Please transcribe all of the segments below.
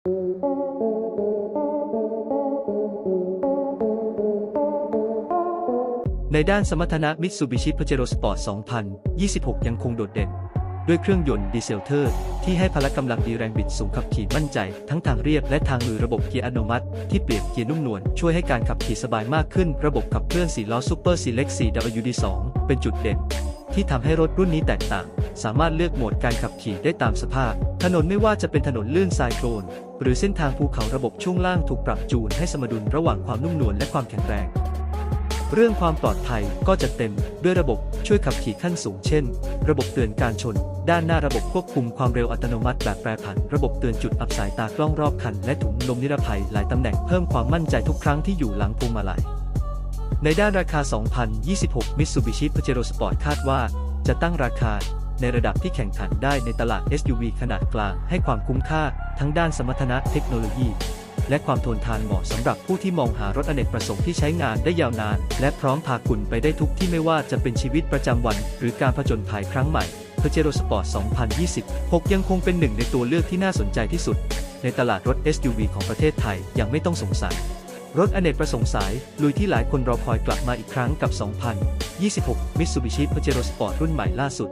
ในด้านสมรรถนะ Mitsubishi Pajero Sport 2026 ยังคงโดดเด่น ด้วยเครื่องยนต์ดีเซลเทอร์ ที่ให้พละกำลังดีแรงบิดสูงขับขี่มั่นใจ ทั้งทางเรียบและทางมือระบบเกียร์อัตโนมัติ ที่เปลี่ยนเกียร์นุ่มนวลช่วยให้การขับขี่สบายมากขึ้น ระบบขับเคลื่อน4ล้อ Super Select 4WD2 เป็นจุดเด่น ที่ทำให้รถรุ่นนี้แตกต่าง สามารถเลือกโหมดการขับขี่ได้ตามสภาพ ถนนไม่ว่าจะเป็นถนนลื่นทรายโคลน หรือเส้นทางภูเขาระบบช่วงล่างถูกปรับจูนให้สมดุลระหว่างความนุ่มนวลและความแข็งแรง เรื่องความปลอดภัยก็จะเต็มด้วยระบบช่วยขับขี่ขั้นสูงเช่น ระบบเตือนการชน ด้านหน้าระบบควบคุมความเร็วอัตโนมัติแบบแปรผัน ระบบเตือนจุดอับสายตากล้องรอบคัน และถุงลมนิรภัยหลายตำแหน่งเพิ่มความมั่นใจทุกครั้งที่อยู่หลังพวงมาลัยในด้านราคา 2026 Mitsubishi Pajero Sport คาดว่าจะตั้งราคา ในระดับที่แข่งขันได้ในตลาด SUV ขนาดกลางให้ความคุ้มค่า ทั้งด้านสมรรถนะเทคโนโลยี และความทนทานเหมาะสำหรับผู้ที่มองหารถอเนกประสงค์ที่ใช้งานได้ยาวนาน และพร้อมพาคุณไปได้ทุกที่ไม่ว่าจะเป็นชีวิตประจำวัน หรือการผจญภัยครั้งใหม่ Pajero Sport 2026ยังคงเป็นหนึ่งในตัวเลือกที่น่าสนใจที่สุด ในตลาดรถ SUV ของประเทศไทยยังไม่ต้องสงสัย รถอเนกประสงค์สาย ลุยที่หลายคนรอคอยกลับมาอีกครั้งกับ 2026 Mitsubishi Pajero Sport รุ่นใหม่ล่าสุด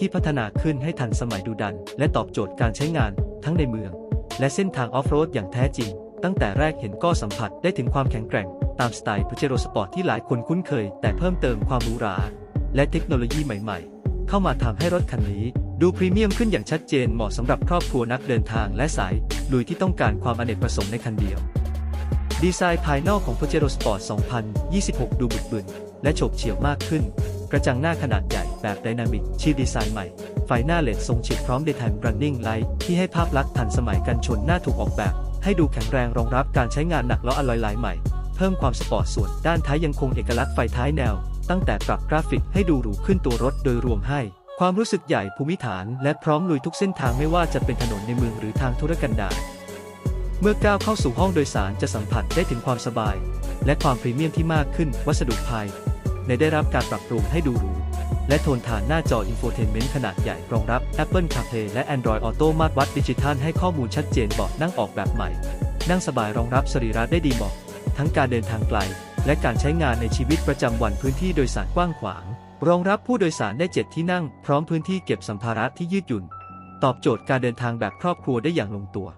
ที่พัฒนาขึ้นให้ทันสมัยดูดัน และตอบโจทย์การใช้งานทั้งในเมือง และเส้นทางออฟโรดอย่างแท้จริง ตั้งแต่แรกเห็นก็สัมผัสได้ถึงความแข็งแกร่ง ตามสไตล์ Pajero Sport ที่หลายคนคุ้นเคย แต่เพิ่มเติมความหรูหราและเทคโนโลยีใหม่ ๆ เข้ามาทำให้รถคันนี้ ดูพรีเมียมขึ้นอย่างชัดเจนเหมาะสำหรับครอบครัวนักเดินทางและสายลุยที่ต้องการความอเนกประสงค์ในคันเดียว ดีไซน์ภายนอกของ Pajero Sport 2026 ดูบึกบึน และโฉบเฉี่ยวมากขึ้น กระจังหน้าขนาดใหญ่แบบไดนามิกชีดีไซน์ใหม่ ไฟหน้าเลดทรงฉิดพร้อม Daytime Running Light ที่ให้ภาพลักษณ์ทันสมัยกันชนหน้าถูกออกแบบ ให้ดูแข็งแรงรองรับการใช้งานหนักล้ออลลอยลายใหม่ เพิ่มความสปอร์ตส่วนด้านท้ายยังคงเอกลักษณ์ไฟท้ายแนว ตั้งแต่ปรับกราฟิกให้ดูหรูขึ้นตัวรถโดยรวมให้ ความรู้สึกใหญ่ภูมิฐาน และพร้อมลุยทุกเส้นทางไม่ว่าจะเป็นถนนในเมืองหรือทางธุรกันดาร เมื่อก้าวเข้าสู่ห้องโดยสารจะสัมผัสได้ถึงความสบาย และความพรีเมียมที่มากขึ้น วัสดุภายในได้รับการปรับปรุงให้ดูหรู และโทนฐานหน้าจออินโฟเทนเมนต์ขนาดใหญ่รองรับ Apple CarPlay และ Android Auto มาตรวัดดิจิทัลให้ข้อมูลชัดเจนเบาะนั่งออกแบบใหม่ นั่งสบายรองรับสรีระได้ดีเหมาะ ทั้งการเดินทางไกล และการใช้งานในชีวิตประจำวันพื้นที่โดยสารกว้างขวาง รองรับผู้โดยสารได้ 7 ที่นั่ง พร้อมพื้นที่เก็บสัมภาระที่ยืดหยุ่น ตอบโจทย์การเดินทางแบบครอบครัวได้อย่างลงตัว